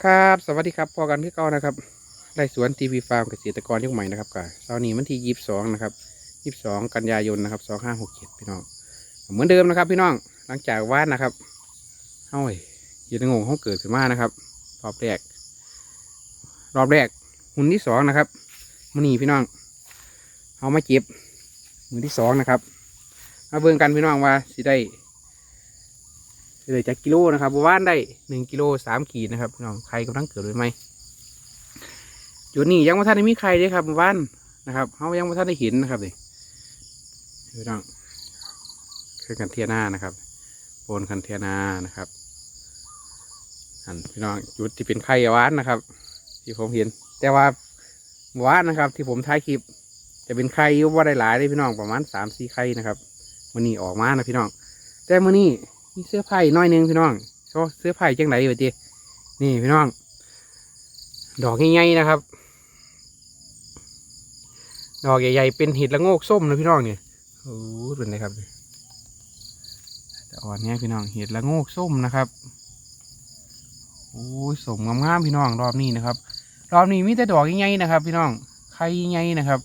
ครับ สวัสดีครับพอกันพี่ก้านะครับไร่สวนทีวีฟาร์มเกษตรกรยุคใหม่นะครับกับเช้านี้วันที่ยี่สิบสองนะครับยี่สิบสองกันยายนนะครับสองห้าหกเจ็ดพี่น้อง เหมือนเดิมนะครับ พี่น้องหลังจากว่านนะครับเฮ้ยยีนงงเขาเกิดขึ้นมานะครับ รอบแรก รอบแรกหุ่นที่สองนะครับมันนี่พี่น้องเอามาเก็บมือที่สองนะครับ มาเบิ่งกันพี่น้องว่าสิได้ เลยจากกิโลนะครับว่านได้หนึ่งกิโลสามขีดนะครับพี่น้องใครกำลังเกิดหรือไม่จุดนี้ยังไม่ทันได้มีใครเลยครับว่านนะครับเขายังไม่ทันได้เห็นนะครับเลยพี่น้องคือกันเทียนานะครับโปนกันเทียนานะครับอันพี่น้องจุดที่เป็นไข่ว่านนะครับ ที่ผมเห็น แต่ว่าว่านนะครับ ที่ผมถ่ายคลิป จะเป็นไข่ยุบว่าได้หลายเลยพี่น้องประมาณสามสี่ไข่นะครับมันนี่ออกมานะพี่น้อง แต่มื่อนี้ มีเสื้อไผ่น้อยหนึงพี่น้องโชว์เสื้อไผ่จังไหนวะจีนี่พี่น้อง ดอกใหญ่ๆนะครับ ดอกใหญ่ๆเป็นเห็ดละโงกส้มนะพี่น้องเนี่ยโอ้เป็นไรครับแต่อ่อนเนี้ยพี่น้องเห็ดละโงกส้มนะครับโอ้ยสมงามๆพี่น้องรอบนี้นะครับ รอบนี้มีแต่ดอกใหญ่ๆนะครับ พี่น้องไข่ใหญ่ๆนะครับ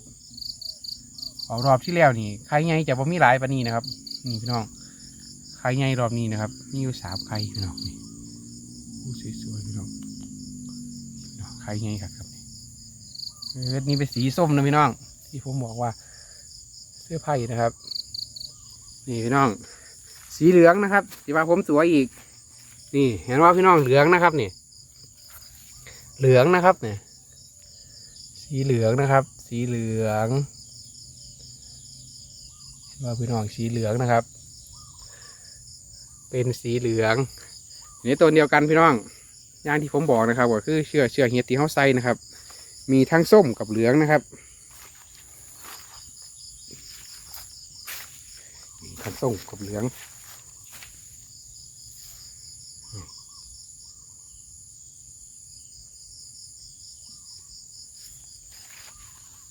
ออกรอบที่แล้วนี่ไข่ใหญ่จะบ่มีหลายปานนี้นะครับ นี่พี่น้อง ข่ใหญ่รอบนี้นะครับ มีอยู่สามไข่พี่น้องนี่ผู้สวยๆพี่น้องพี่น้องไข่ใหญ่ครับครับเออนี่เป็นสีส้มนะพี่น้อง ที่ผมบอกว่า เสื้อไผ่นะครับ นี่พี่น้อง สีเหลืองนะครับสีว่าผมสวยอีก นี่เห็นว่าพี่น้องเหลืองนะครับนี่เหลืองนะครับเนี่ยสีเหลืองนะครับ สีเหลืองว่าพี่น้องสีเหลืองนะครับ เป็นสีเหลืองนี่ตัวเดียวกันพี่น้องอย่างที่ผมบอกนะครับก็คือเชื่อเชื่อเฮียตีเฮาไซนะครับ มีทั้งส้มกับเหลืองนะครับทั้งส้มกับเหลือง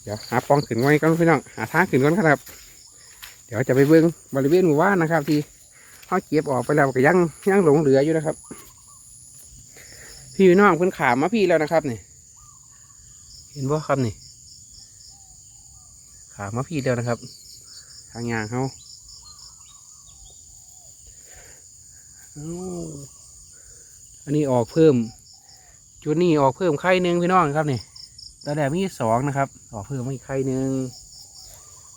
เดี๋ยวหาปองขึ้นไว้ก่อนพี่น้องหาทางขึ้นก่อนครับ เดี๋ยวจะไปเบิ้งบริเวณหมู่บ้านนะครับที่ เขาเก็บออกไปแล้วก็ยังยังหลงเหลืออยู่นะครับ พี่น้องเพิ่นขามมาพี่แล้วนะครับนี่เห็นบ่ครับนี่ขามมาพี่แล้วนะครับ ทางยางเขาอันนี้ออกเพิ่ม จุดนี้ออกเพิ่มไข่หนึ่งพี่น้องครับนี่ตอนแรกมีสองนะครับ ออกเพิ่มมาอีกไข่หนึ่ง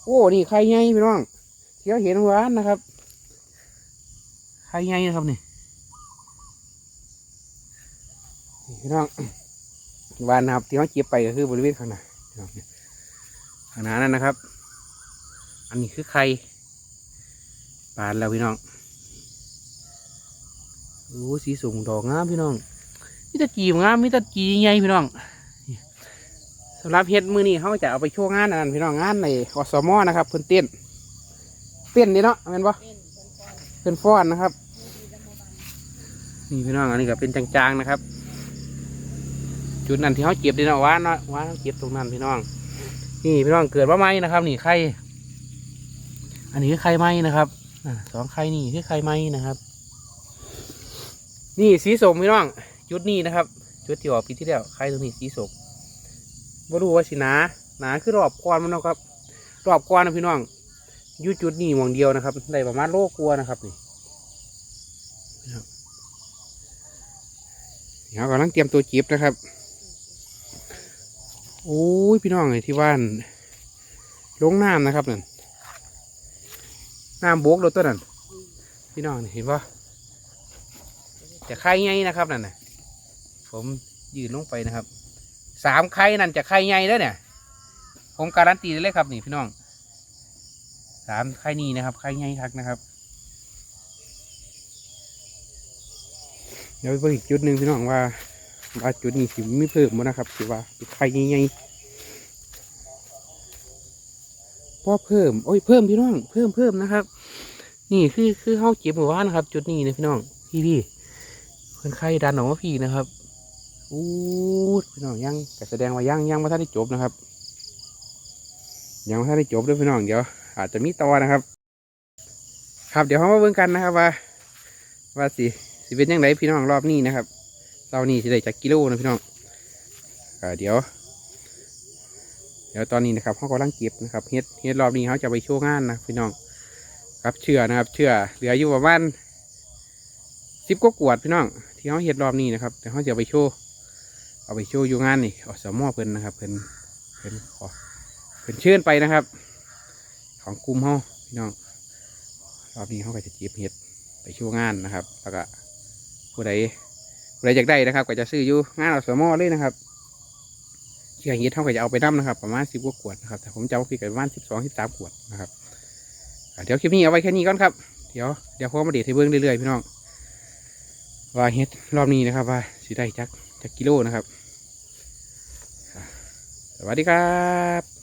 โอ้นี่ไข่ใหญ่พี่น้องที่เราเห็นหวานนะครับ ไข่ใหญ่นะครับนี่พี่น้องวานนะครับที่เขาเก็บไปก็คือบริเวณข้างหน้าข้างหน้านั่นนะครับ อันนี้คือไข่ปานแล้วพี่น้องโอ้สีสูงดอกงามพี่น้องมีตะกีงามมีตะกีใหญ่พี่น้องสำหรับเฮ็ดมือนี้เขาจะเอาไปโชว์งานอันนั้นพี่น้องงานในอสมอนะครับเพิ่นเต้นเต้นนี่เนาะแม่นปะเป็นฟ้อนนะครับ นี่พี่น้องอันนี้ก็เป็นจางๆนะครับ จุดนั้นที่เขาเก็บดีนะว่านะว่าเขาเก็บตรงนั้นพี่น้อง นี่พี่น้องเกิดว่าไม้นะครับ นี่ไข่อันนี้คือไข่ไม้นะครับอ่าสองไข่นี่คือไข่ไม้นะครับ นี่สีสมพี่น้อง จุดนี้นะครับ จุดที่ออกปีที่แล้วไข่ตรงนี้สีสมไม่รู้ว่าสินาหนาคือรอบก้อนมันนะครับ รอบก้อนนะพี่น้องอยู่จุดนี้หมองเดียวนะครับได้ประมาณโลกลัวนะครับนี่นะครับ เดี๋ยวกำลังเตรียมตัวจีบนะครับ โอ้ยพี่น้องไอ้ที่บ้านลงน้ำนะครับนั่นน้ำโบกรถตัวนั้นพี่น้องเห็นปะจะไข่ไงนะครับนั่นนะผมยืนลงไปนะครับสามไข่นั่นจะไข่ไงแล้วเนี่ย ผมการันตีเลยครับนี่พี่น้องสามไข่นี่นะครับไข่ใหญ่ทักนะครับ เดี๋ยวไปเบิ่งอีกจุดหนึ่งพี่น้องว่าว่าจุดนี้สิมีเพิ่มมั้นะครับสิว่าเป็นไข่ใหญ่ๆพอเพิ่ม โอ้ยเพิ่มพี่น้อง เพิ่มเพิ่มนะครับ นี่คือคือเฮาเก็บหมู่บ้านนะครับ จุดนี้นะพี่น้อง พี่พี่เพิ่นไข่ดันออกมาพี่นะครับอู้พี่น้องยังแต่แสดงว่ายังยังม่ทันได้จบนะครับยังไม่ทันได้จบด้วยพี่น้องเดี๋ยวอาจจะมีต่อนะครับ ครับเดี๋ยวเรามาเบิ่งกันนะครับว่า ว่าสิ สิเป็นยังไงพี่น้องรอบนี้นะครับเสานี้สิได้จักกิโลนะพี่น้องอ่าเดี๋ยว เดี๋ยวตอนนี้นะครับเขากำลังเก็บนะครับเฮ็ดเฮ็ดรอบนี้เขาจะไปโชว์งานนะพี่น้องครับเชื่อนะครับ เชื่อเหลืออยู่ประมาณสิบกว่ากวดพี่น้อง ที่เขาเฮ็ดรอบนี้นะครับแต่เขาจะไปโชว์เอาไปโชว์อยู่งานนี่อสมอเพิ่นนะครับเพิ่นเพิ่นขอเพิ่นเชิญไปนะครับ ของกลุ่มเขาพี่น้องรอบนี้เขาก็จะเก็บเฮ็ดไปโชว์งานนะครับแล้วก็ ผู้ใดผู้ใดอยากได้นะครับ ก็จะซื้ออยู่งานอสมอเลยนะครับเชื่อเฮ็ดเท่ากับจะเอาไปน้ำนะครับ ประมาณสิบกว่าขวดนะครับแต่ผมจะเอาไปประมาณสิบสองสิบสามขวดนะครับเดี๋ยวคลิปนี้เอาไว้แค่นี้ก่อนครับเดี๋ยวเดี๋ยวผมมาเดทให้เบิ้งเรื่อยๆพี่น้องว่าเฮ็ดรอบนี้นะครับว่าสิได้จักจักกิโลนะครับสวัสดีครับ